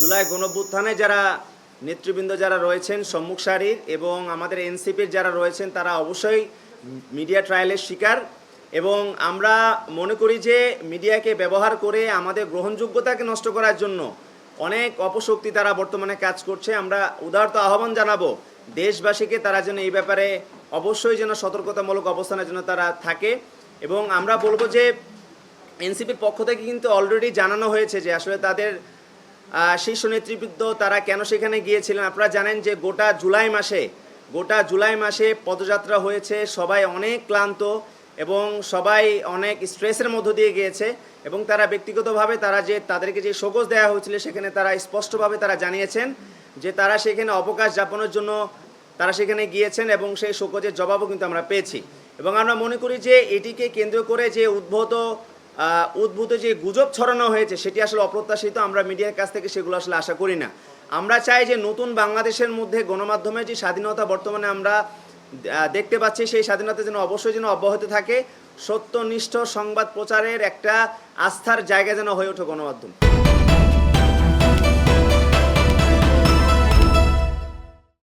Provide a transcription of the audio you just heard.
জুলাই গণভ্যুত্থানে যারা নেতৃবৃন্দ যারা রয়েছেন, সম্মুখ সারির এবং আমাদের এনসিপির যারা রয়েছেন, তারা অবশ্যই মিডিয়া ট্রায়ালের শিকার। এবং আমরা মনে করি যে মিডিয়াকে ব্যবহার করে আমাদের গ্রহণযোগ্যতাকে নষ্ট করার জন্য অনেক অপশক্তি তারা বর্তমানে কাজ করছে। আমরা উদারত আহ্বান জানাব দেশবাসীকে তারা যেন এই ব্যাপারে অবশ্যই যেন সতর্কতামূলক অবস্থানের জন্য তারা থাকে। এবং আমরা বলব যে এনসিপির পক্ষ থেকে কিন্তু অলরেডি জানানো হয়েছে যে আসলে তাদের শীর্ষ নেতৃবৃন্দ তারা কেন সেখানে গিয়েছিলেন? আপনারা জানেন যে গোটা জুলাই মাসে, গোটা জুলাই মাসে পদযাত্রা হয়েছে, সবাই অনেক ক্লান্ত এবং সবাই অনেক স্ট্রেসের মধ্য দিয়ে গিয়েছে এবং তারা ব্যক্তিগতভাবে তারা যে, তাদেরকে যে শোকজ দেওয়া হয়েছিল সেখানে তারা স্পষ্টভাবে তারা জানিয়েছেন যে তারা সেখানে অবকাশ যাপনের জন্য তারা সেখানে গিয়েছেন এবং সেই শোকজের জবাবও কিন্তু আমরা পেয়েছি। এবং আমরা মনে করি যে এটিকে কেন্দ্র করে যে উদ্ভূত উদ্ভূত যে গুজব ছড়ানো হয়েছে, সেটি আসলে অপ্রত্যাশিত, আমরা মিডিয়ার কাছ থেকে সেগুলো আসলে আশা করি না। আমরা চাই যে নতুন বাংলাদেশের মধ্যে গণমাধ্যমের যে স্বাধীনতা বর্তমানে আমরা দেখতে পাচ্ছি, সেই স্বাধীনতা যেন অবশ্যই যেন অব্যাহত থাকে, সত্যনিষ্ঠ সংবাদ প্রচারের একটা আস্থার জায়গা যেন হয়ে ওঠে গণমাধ্যম।